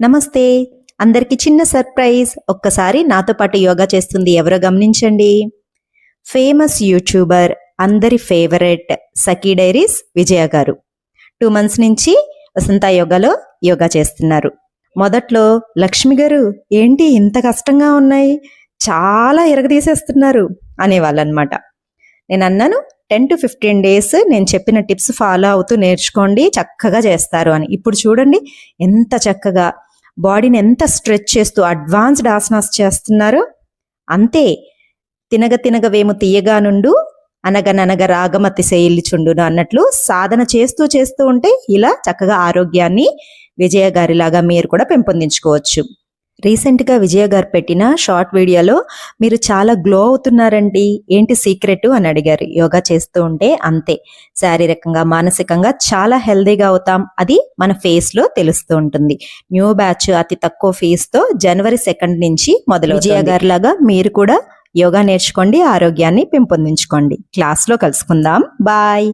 నమస్తే. అందరికి చిన్న సర్ప్రైజ్. ఒక్కసారి నాతో పాటు యోగా చేస్తుంది ఎవరో గమనించండి. ఫేమస్ యూట్యూబర్ అందరి favourite Sakhi diaries Vijaya garu. Two months నుంచి వసంత యోగాలో యోగా చేస్తున్నారు. మొదట్లో లక్ష్మి గారు ఏంటి ఇంత కష్టంగా ఉన్నాయి? చాలా ఎరగదీసేస్తున్నారు అనేవాళ్ళనమాట నేను అన్నాను టెన్ టు ఫిఫ్టీన్ డేస్ నేను చెప్పిన టిప్స్ ఫాలో అవుతూ నేర్చుకోండి చక్కగా చేస్తారు అని. ఇప్పుడు చూడండి ఎంత చక్కగా బాడీని ఎంత స్ట్రెచ్ చేస్తూ అడ్వాన్స్డ్ ఆసనాస్ చేస్తున్నారో అంతే తినగ తినగ వేము తీయగా నుండు అనగననగ రాగమతి శైలిచుండును అన్నట్లు సాధన చేస్తూ చేస్తూ ఉంటే ఇలా చక్కగా ఆరోగ్యాన్ని విజయ గారిలాగా మీరు కూడా పెంపొందించుకోవచ్చు. రీసెంట్గా విజయ గారు పెట్టిన షార్ట్ వీడియోలో మీరు చాలా గ్లో అవుతున్నారండి ఏంటి సీక్రెట్ అని అడిగారు. యోగా చేస్తూ ఉంటే అంతే. శారీరకంగా మానసికంగా చాలా హెల్దీగా అవుతాం అది మన ఫేస్లో తెలుస్తూ ఉంటుంది. న్యూ బ్యాచ్ అతి తక్కువ ఫీజు తో జనవరి సెకండ్ నుంచి మొదలు విజయ గారి లాగా మీరు కూడా యోగా నేర్చుకోండి ఆరోగ్యాన్ని పెంపొందించుకోండి. క్లాస్లో కలుసుకుందాం. బాయ్!